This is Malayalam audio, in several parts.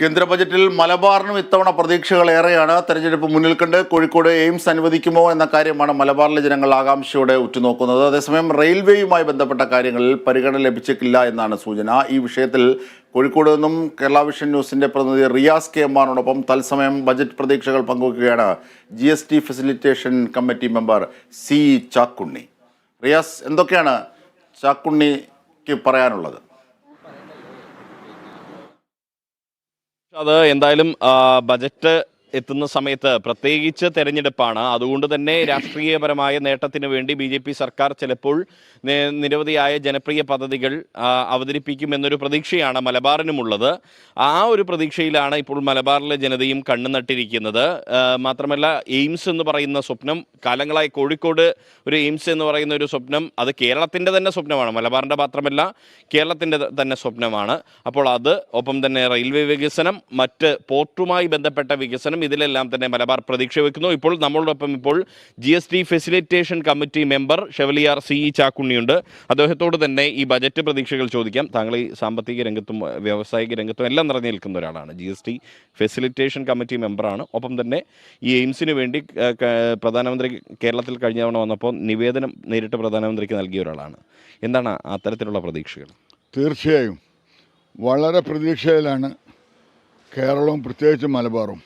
കേന്ദ്ര ബജറ്റിൽ മലബാറിനും ഇത്തവണ പ്രതീക്ഷകൾ ഏറെയാണ്. തെരഞ്ഞെടുപ്പ് മുന്നിൽ കണ്ട് കോഴിക്കോട് എയിംസ് അനുവദിക്കുമോ എന്ന കാര്യമാണ് മലബാറിലെ ജനങ്ങൾ ആകാംക്ഷയോടെ ഉറ്റുനോക്കുന്നത്. അതേസമയം റെയിൽവേയുമായി ബന്ധപ്പെട്ട കാര്യങ്ങളിൽ പരിഗണന ലഭിച്ചേക്കില്ല എന്നാണ് സൂചന. ഈ വിഷയത്തിൽ കോഴിക്കോട് നിന്നും കേരള വിഷൻ ന്യൂസിന്റെ പ്രതിനിധി റിയാസ് കെ എമ്മാറിനോടൊപ്പം തത്സമയം ബജറ്റ് പ്രതീക്ഷകൾ പങ്കുവയ്ക്കുകയാണ് G S T facilitation committee member C Chakkunni. Riyas എന്തൊക്കെയാണ് ചാക്കുണ്ണിക്ക് പറയാനുള്ളത്? അത് എന്തായാലും ബജറ്റ് എത്തുന്ന സമയത്ത് പ്രത്യേകിച്ച് തെരഞ്ഞെടുപ്പാണ്. അതുകൊണ്ട് തന്നെ രാഷ്ട്രീയപരമായ നേട്ടത്തിന് വേണ്ടി ബി ജെ പി സർക്കാർ ചിലപ്പോൾ നിരവധിയായ ജനപ്രിയ പദ്ധതികൾ അവതരിപ്പിക്കുമെന്നൊരു പ്രതീക്ഷയാണ് മലബാറിനുമുള്ളത്. ആ ഒരു പ്രതീക്ഷയിലാണ് ഇപ്പോൾ മലബാറിലെ ജനതയും കണ്ണു നട്ടിരിക്കുന്നത്. മാത്രമല്ല എയിംസ് എന്ന് പറയുന്ന സ്വപ്നം കാലങ്ങളായി കോഴിക്കോട് ഒരു എയിംസ് എന്ന് പറയുന്ന ഒരു സ്വപ്നം അത് കേരളത്തിന്റെ തന്നെ സ്വപ്നമാണ്. മലബാറിന്റെ മാത്രമല്ല കേരളത്തിന്റെ തന്നെ സ്വപ്നമാണ്. അപ്പോൾ അത് ഒപ്പം തന്നെ റെയിൽവേ വികസനം മറ്റ് പോർട്ടുമായി ബന്ധപ്പെട്ട വികസനം ഇതിലെല്ലാം തന്നെ മലബാർ പ്രതീക്ഷ വെക്കുന്നു. ഇപ്പോൾ നമ്മളോടൊപ്പം ഇപ്പോൾ G S T facilitation committee member chevalier C E ചാക്കുണ്ണിയുണ്ട് അദ്ദേഹത്തോട് തന്നെ ഈ ബജറ്റ് പ്രതീക്ഷകൾ ചോദിക്കാം. താങ്കൾ ഈ സാമ്പത്തിക രംഗത്തും വ്യാവസായിക രംഗത്തും എല്ലാം നിറഞ്ഞു നിൽക്കുന്ന ഒരാളാണ്. G S T facilitation committee മെമ്പറാണ് ഒപ്പം തന്നെ ഈ എയിംസിന് വേണ്ടി പ്രധാനമന്ത്രി കേരളത്തിൽ കഴിഞ്ഞ തവണ വന്നപ്പോൾ നിവേദനം നേരിട്ട് പ്രധാനമന്ത്രിക്ക് നൽകിയ ഒരാളാണ്. എന്താണ് അത്തരത്തിലുള്ള പ്രതീക്ഷകൾ? തീർച്ചയായും. വളരെ പ്രതീക്ഷയിലാണ് കേരളവും പ്രത്യേകിച്ച് മലബാറും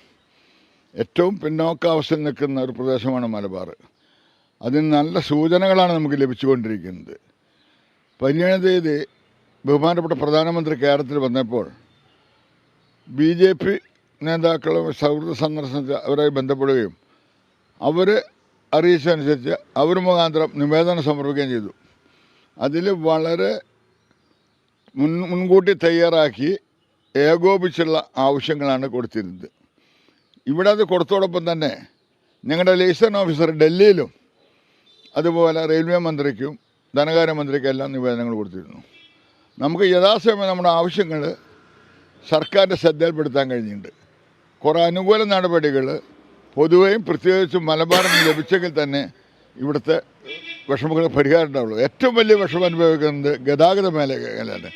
ഏറ്റവും പിന്നോക്കാവസ്ഥയിൽ നിൽക്കുന്ന ഒരു പ്രദേശമാണ് മലബാർ. അതിന് നല്ല സൂചനകളാണ് നമുക്ക് ലഭിച്ചുകൊണ്ടിരിക്കുന്നത്. പതിനേഴാം തീയതി ബഹുമാനപ്പെട്ട പ്രധാനമന്ത്രി കേരളത്തിൽ വന്നപ്പോൾ ബി ജെ പി നേതാക്കളും സൗഹൃദ സന്ദർശനത്തിൽ അവരായി ബന്ധപ്പെടുകയും അവർ അറിയിച്ചതനുസരിച്ച് അവർ മുഖാന്തരം നിവേദനം സമർപ്പിക്കുകയും ചെയ്തു. അതിൽ വളരെ മുൻ മുൻകൂട്ടി തയ്യാറാക്കി ഏകോപിച്ചുള്ള ആവശ്യങ്ങളാണ് കൊടുത്തിരുന്നത്. ഇവിടെ അത് കൊടുത്തോടൊപ്പം തന്നെ ഞങ്ങളുടെ ലേസൺ ഓഫീസർ ഡൽഹിയിലും അതുപോലെ റെയിൽവേ മന്ത്രിക്കും ധനകാര്യ മന്ത്രിക്കും എല്ലാം നിവേദനങ്ങൾ കൊടുത്തിരുന്നു. നമുക്ക് യഥാസമയം നമ്മുടെ ആവശ്യങ്ങൾ സർക്കാരിന്റെ ശ്രദ്ധയിൽപ്പെടുത്താൻ കഴിഞ്ഞിട്ടുണ്ട്. കുറേ അനുകൂല നടപടികൾ പൊതുവെയും പ്രത്യേകിച്ചും മലബാറിൽ ലഭിച്ചെങ്കിൽ തന്നെ ഇവിടുത്തെ വിഷമങ്ങൾ പരിഹാരം ഉണ്ടാവുള്ളൂ. ഏറ്റവും വലിയ വിഷമം അനുഭവിക്കുന്നത് ഗതാഗത മേഖലയാണ്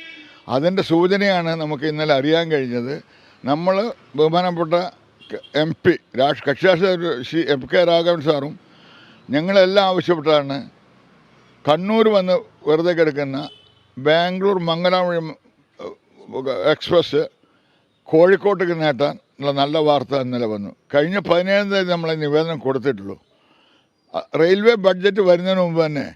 അതിന്റെ സൂചനയാണ് നമുക്ക് ഇന്നലെ അറിയാൻ കഴിഞ്ഞത്. നമ്മൾ ബഹുമാനപ്പെട്ട എം പി രാഷ് കക്ഷിരാഷ്ട്ര ശ്രീ എം കെ രാഘവൻ സാറും ഞങ്ങളെല്ലാം ആവശ്യപ്പെട്ടാണ് കണ്ണൂർ വന്ന് വെറുതെ കിടക്കുന്ന ബാംഗ്ലൂർ മംഗലാമുഴി എക്സ്പ്രസ് കോഴിക്കോട്ടേക്ക് നേട്ടാൻ നല്ല വാർത്ത ഇന്നലെ വന്നു. കഴിഞ്ഞ പതിനേഴാം തീയതി നമ്മൾ നിവേദനം കൊടുത്തിട്ടുള്ളൂ. റെയിൽവേ ബഡ്ജറ്റ് വരുന്നതിന് മുമ്പ് തന്നെ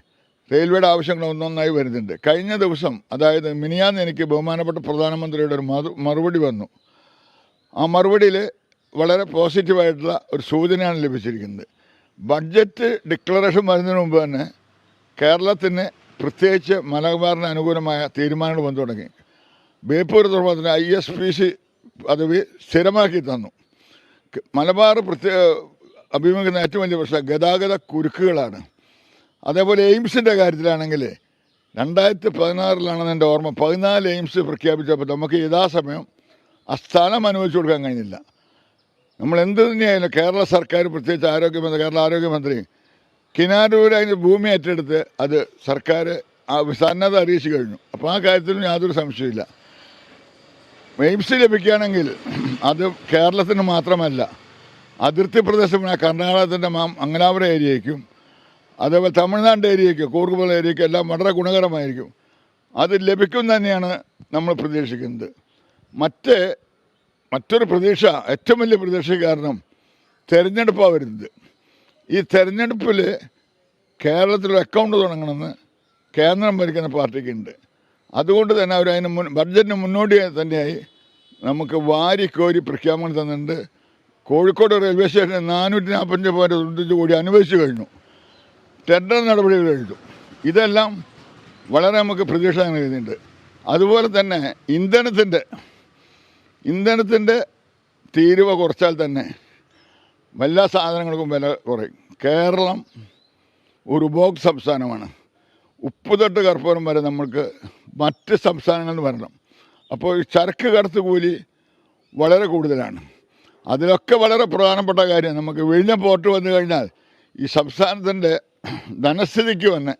റെയിൽവേയുടെ ആവശ്യങ്ങൾ ഒന്നൊന്നായി വരുന്നുണ്ട്. കഴിഞ്ഞ ദിവസം അതായത് മിനിയാന്ന് എനിക്ക് ബഹുമാനപ്പെട്ട പ്രധാനമന്ത്രിയുടെ ഒരു മറുപടി വന്നു. ആ മറുപടിയിൽ വളരെ പോസിറ്റീവായിട്ടുള്ള ഒരു സൂചനയാണ് ലഭിച്ചിരിക്കുന്നത്. ബഡ്ജറ്റ് ഡിക്ലറേഷൻ വരുന്നതിന് മുമ്പ് തന്നെ കേരളത്തിന് പ്രത്യേകിച്ച് മലബാറിന് അനുകൂലമായ തീരുമാനങ്ങൾ വന്നു തുടങ്ങി. ബേപ്പൂർ തുറമുഖത്തിന് ഐ എസ് പി സി പദവി സ്ഥിരമാക്കി തന്നു. മലബാർ പ്രത്യേക അഭിമുഖിക്കുന്ന ഏറ്റവും വലിയ പ്രശ്നം ഗതാഗത കുരുക്കുകളാണ്. അതേപോലെ എയിംസിന്റെ കാര്യത്തിലാണെങ്കിൽ രണ്ടായിരത്തി പതിനാറിലാണെന്ന് എന്റെ ഓർമ്മ പതിനാല് എയിംസ് പ്രഖ്യാപിച്ചപ്പോൾ നമുക്ക് യഥാസമയം ആ സ്ഥലം അനുവദിച്ചു കൊടുക്കാൻ കഴിഞ്ഞില്ല. നമ്മൾ എന്ത് തന്നെയായാലും കേരള സർക്കാർ പ്രത്യേകിച്ച് ആരോഗ്യമന്ത്രി കേരള ആരോഗ്യമന്ത്രി കിനാരൂർ അതിന്റെ ഭൂമി ഏറ്റെടുത്ത് അത് സർക്കാർ സന്നദ്ധ അറിയിച്ചു കഴിഞ്ഞു. അപ്പോൾ ആ കാര്യത്തിലും യാതൊരു സംശയമില്ല എയിംസ് ലഭിക്കുകയാണെങ്കിൽ അത് കേരളത്തിന് മാത്രമല്ല അതിർത്തി പ്രദേശമായ കർണാടകത്തിന്റെ മാം മംഗലാപുരം ഏരിയയ്ക്കും അതേപോലെ തമിഴ്നാട് ഏരിയയ്ക്കും കൂർഗുമല ഏരിയയ്ക്കും എല്ലാം വളരെ ഗുണകരമായിരിക്കും. അത് ലഭിക്കും തന്നെയാണ് നമ്മൾ പ്രതീക്ഷിക്കുന്നത്. മറ്റ് മറ്റൊരു പ്രതീക്ഷ ഏറ്റവും വലിയ പ്രതീക്ഷ കാരണം തെരഞ്ഞെടുപ്പാണ് വരുന്നത്. ഈ തെരഞ്ഞെടുപ്പിൽ കേരളത്തിലൊരു അക്കൗണ്ട് തുടങ്ങണമെന്ന് കേന്ദ്രം ഭരിക്കുന്ന പാർട്ടിക്കുണ്ട്. അതുകൊണ്ട് തന്നെ അവർ അതിന് മുൻ ബഡ്ജറ്റിന് മുന്നോടിയായി തന്നെയായി നമുക്ക് വാരിക്കോരി പ്രഖ്യാപനം തന്നിട്ടുണ്ട്. കോഴിക്കോട് റെയിൽവേ സ്റ്റേഷനിൽ നാനൂറ്റി നാൽപ്പത്തഞ്ച് പോയിന്റ് തൊണ്ണൂറ്റഞ്ച് കോടി അനുവദിച്ചു കഴിഞ്ഞു. ടെൻഡർ നടപടികൾ കഴിഞ്ഞു. ഇതെല്ലാം വളരെ നമുക്ക് പ്രതീക്ഷ നൽകുന്നുണ്ട്. അതുപോലെ തന്നെ ഇന്ധനത്തിന്റെ ഇന്ധനത്തിന്റെ തീരുവ കുറച്ചാൽ തന്നെ എല്ലാ സാധനങ്ങൾക്കും വില കുറയും. കേരളം ഒരു ഉപഭോക്തൃ സംസ്ഥാനമാണ്. ഉപ്പ് തൊട്ട് കർപ്പൂരം വരെ നമ്മൾക്ക് മറ്റ് സംസ്ഥാനങ്ങളിൽ വരണം. അപ്പോൾ ഈ ചരക്ക് കടത്ത് കൂലി വളരെ കൂടുതലാണ്. അതിലൊക്കെ വളരെ പ്രധാനപ്പെട്ട കാര്യം നമുക്ക് വിഴിഞ്ഞ പോർട്ട് വന്നു കഴിഞ്ഞാൽ ഈ സംസ്ഥാനത്തിന്റെ ധനസ്ഥിതിക്ക് തന്നെ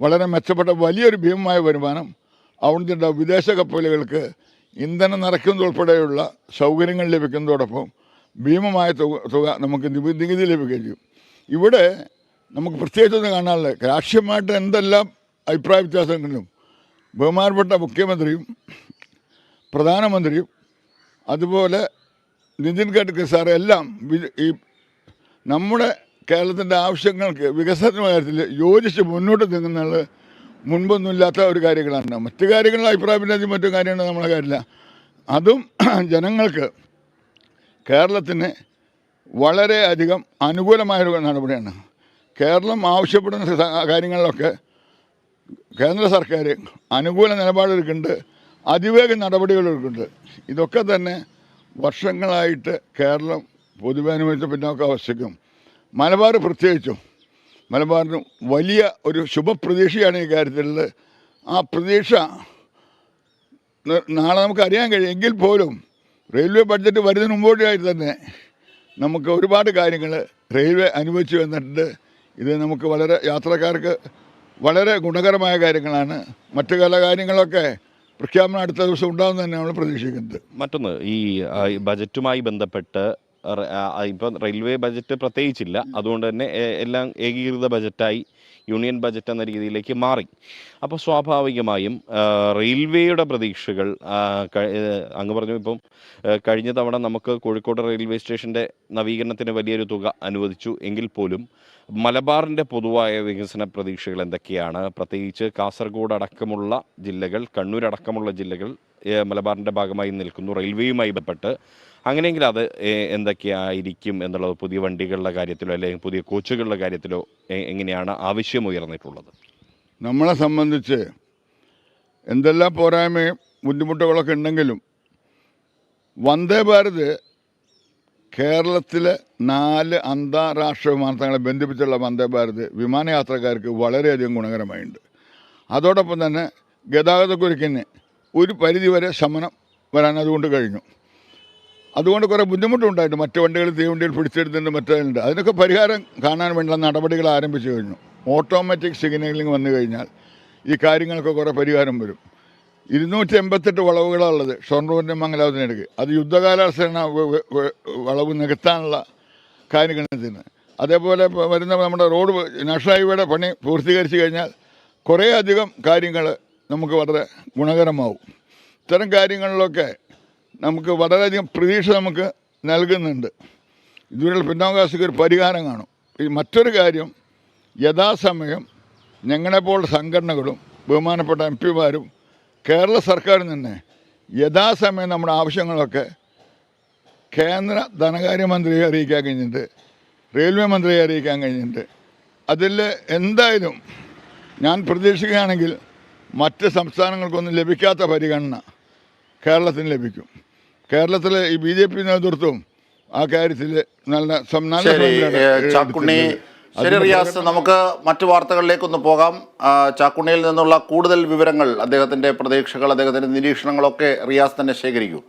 വളരെ മെച്ചപ്പെട്ട വലിയൊരു ഭീമമായ വരുമാനം അവിടുത്തെ വിദേശ കപ്പലുകൾക്ക് ഇന്ധനം നിറയ്ക്കുന്നതുൾപ്പെടെയുള്ള സൗകര്യങ്ങൾ ലഭിക്കുന്നതോടൊപ്പം ഭീമമായ തുക തുക നമുക്ക് നികുതി ലഭിക്കുകയും ചെയ്യും. ഇവിടെ നമുക്ക് പ്രത്യേകിച്ചൊന്നും കാണാനില്ല. രാഷ്ട്രീയമായിട്ട് എന്തെല്ലാം അഭിപ്രായ വ്യത്യാസങ്ങളിലും ബഹുമാനപ്പെട്ട മുഖ്യമന്ത്രിയും പ്രധാനമന്ത്രിയും അതുപോലെ നിതിൻ ഗഡ്കരി സാർ എല്ലാം ഈ നമ്മുടെ കേരളത്തിന്റെ ആവശ്യങ്ങൾക്ക് വികസന കാര്യത്തിൽ യോജിച്ച് മുന്നോട്ട് നീങ്ങുന്നത് മുൻപൊന്നുമില്ലാത്ത ഒരു കാര്യങ്ങളാണ്. മറ്റു കാര്യങ്ങളിൽ അഭിപ്രായ ഭിന്നതയും മറ്റു കാര്യങ്ങളും നമ്മളെ കാര്യമില്ല. അതും ജനങ്ങൾക്ക് കേരളത്തിന് വളരെയധികം അനുകൂലമായൊരു നടപടിയാണ്. കേരളം ആവശ്യപ്പെടുന്ന കാര്യങ്ങളിലൊക്കെ കേന്ദ്ര സർക്കാർ അനുകൂല നിലപാടെടുക്കുന്നുണ്ട്. അതിവേഗ നടപടികൾ എടുക്കുന്നുണ്ട് ഇതൊക്കെ തന്നെ വർഷങ്ങളായിട്ട് കേരളം പൊതുവെ അനുഭവിച്ച പിന്നോക്ക അവസ്ഥയ്ക്കും മലബാർ പ്രത്യേകിച്ചും മലബാറിന് വലിയ ഒരു ശുഭപ്രതീക്ഷയാണ് ഈ കാര്യത്തിലുള്ളത്. ആ പ്രതീക്ഷ നാളെ നമുക്കറിയാൻ കഴിയും. എങ്കിൽ പോലും റെയിൽവേ ബഡ്ജറ്റ് വരുന്നതിന് മുമ്പോട്ടായി തന്നെ നമുക്ക് ഒരുപാട് കാര്യങ്ങൾ റെയിൽവേ അനുവദിച്ചു വന്നിട്ടുണ്ട് ഇത് നമുക്ക് വളരെ യാത്രക്കാർക്ക് വളരെ ഗുണകരമായ കാര്യങ്ങളാണ്. മറ്റു പല കാര്യങ്ങളൊക്കെ പ്രഖ്യാപനം അടുത്ത ദിവസം ഉണ്ടാകും തന്നെ നമ്മൾ പ്രതീക്ഷിക്കുന്നത്. മറ്റൊന്ന് ഈ ബജറ്റുമായി ബന്ധപ്പെട്ട് ഇപ്പം റെയിൽവേ ബജറ്റ് പ്രത്യേകിച്ചില്ല. അതുകൊണ്ട് തന്നെ എല്ലാം ഏകീകൃത ബജറ്റായി യൂണിയൻ ബജറ്റ് എന്ന രീതിയിലേക്ക് മാറി. അപ്പോൾ സ്വാഭാവികമായും റെയിൽവേയുടെ പ്രതീക്ഷകൾ അങ്ങ് പറഞ്ഞു ഇപ്പം കഴിഞ്ഞ തവണ നമുക്ക് കോഴിക്കോട് റെയിൽവേ സ്റ്റേഷന്റെ നവീകരണത്തിന് വലിയൊരു തുക അനുവദിച്ചു എങ്കിൽ പോലും മലബാറിന്റെ പൊതുവായ വികസന പ്രതീക്ഷകൾ എന്തൊക്കെയാണ്? പ്രത്യേകിച്ച് കാസർഗോഡ് അടക്കമുള്ള ജില്ലകൾ കണ്ണൂർ അടക്കമുള്ള ജില്ലകൾ മലബാറിന്റെ ഭാഗമായി നിൽക്കുന്നു. റെയിൽവേയുമായി ബന്ധപ്പെട്ട് അങ്ങനെയെങ്കിൽ അത് എന്തൊക്കെയായിരിക്കും എന്നുള്ളത് പുതിയ വണ്ടികളുടെ കാര്യത്തിലോ അല്ലെങ്കിൽ പുതിയ കോച്ചുകളുടെ കാര്യത്തിലോ എങ്ങനെയാണ് ആവശ്യം ഉയർന്നിട്ടുള്ളത്? നമ്മളെ സംബന്ധിച്ച് എന്തെല്ലാം പോരായ്മയും ബുദ്ധിമുട്ടുകളൊക്കെ ഉണ്ടെങ്കിലും വന്ദേ ഭാരത് കേരളത്തിലെ നാല് അന്താരാഷ്ട്ര വിമാനത്താവളങ്ങളെ ബന്ധിപ്പിച്ചുള്ള വന്ദേ ഭാരത് വിമാനയാത്രക്കാർക്ക് വളരെയധികം ഗുണകരമായിട്ടുണ്ട്. അതോടൊപ്പം തന്നെ ഗതാഗതക്കുരുക്കിന് ഒരു പരിധിവരെ ശമനം വരാൻ അതുകൊണ്ട് കഴിഞ്ഞു. അതുകൊണ്ട് കുറേ ബുദ്ധിമുട്ടുണ്ടായിട്ട് മറ്റു വണ്ടികൾ തീവണ്ടിയിൽ പിടിച്ചെടുത്തിട്ട് മറ്റുണ്ട് അതിനൊക്കെ പരിഹാരം കാണാൻ വേണ്ടിയുള്ള നടപടികൾ ആരംഭിച്ചു കഴിഞ്ഞു. ഓട്ടോമാറ്റിക് സിഗ്നലിംഗ് വന്നു കഴിഞ്ഞാൽ ഈ കാര്യങ്ങൾക്ക് കുറേ പരിഹാരം വരും. ഇരുന്നൂറ്റി എൺപത്തെട്ട് വളവുകളുള്ളത് ഷൊർണൂരിന്റെ മംഗലാപുരത്തിനിടയ്ക്ക്. അത് യുദ്ധകാലാവസ്ഥയാണ് വളവ് നികത്താനുള്ള കാര്യഗണത്തിന് അതേപോലെ വരുന്ന നമ്മുടെ റോഡ് നാഷണൽ ഹൈവേയുടെ പണി പൂർത്തീകരിച്ചു കഴിഞ്ഞാൽ കുറേ അധികം കാര്യങ്ങൾ നമുക്ക് വളരെ ഗുണകരമാവും. ഇത്തരം കാര്യങ്ങളിലൊക്കെ നമുക്ക് വളരെയധികം പ്രതീക്ഷ നമുക്ക് നൽകുന്നുണ്ട്. ഇതുവരെയുള്ള പിന്നോക്കാശിക്ക് ഒരു പരിഹാരം കാണും. ഈ മറ്റൊരു കാര്യം യഥാസമയം ഞങ്ങളെപ്പോലുള്ള സംഘടനകളും ബഹുമാനപ്പെട്ട എം പിമാരും കേരള സർക്കാരിൽ തന്നെ യഥാസമയം നമ്മുടെ ആവശ്യങ്ങളൊക്കെ കേന്ദ്ര ധനകാര്യമന്ത്രിയെ അറിയിക്കാൻ കഴിഞ്ഞിട്ടുണ്ട് റെയിൽവേ മന്ത്രിയെ അറിയിക്കാൻ കഴിഞ്ഞിട്ടുണ്ട്. അതിൽ എന്തായാലും ഞാൻ പ്രതീക്ഷിക്കുകയാണെങ്കിൽ മറ്റ് സംസ്ഥാനങ്ങൾക്കൊന്നും ലഭിക്കാത്ത പരിഗണന കേരളത്തിന് ലഭിക്കും. കേരളത്തിലെ ഈ ബി ജെ പി നേതൃത്വം ആ കാര്യത്തിൽ നല്ല ചാക്കുണ്ണി ശരി റിയാസ് നമുക്ക് മറ്റു വാർത്തകളിലേക്കൊന്ന് പോകാം. ചാക്കുണ്ണിയിൽ നിന്നുള്ള കൂടുതൽ വിവരങ്ങൾ അദ്ദേഹത്തിന്റെ പ്രതീക്ഷകൾ അദ്ദേഹത്തിന്റെ നിരീക്ഷണങ്ങളൊക്കെ റിയാസ് തന്നെ ശേഖരിക്കൂ.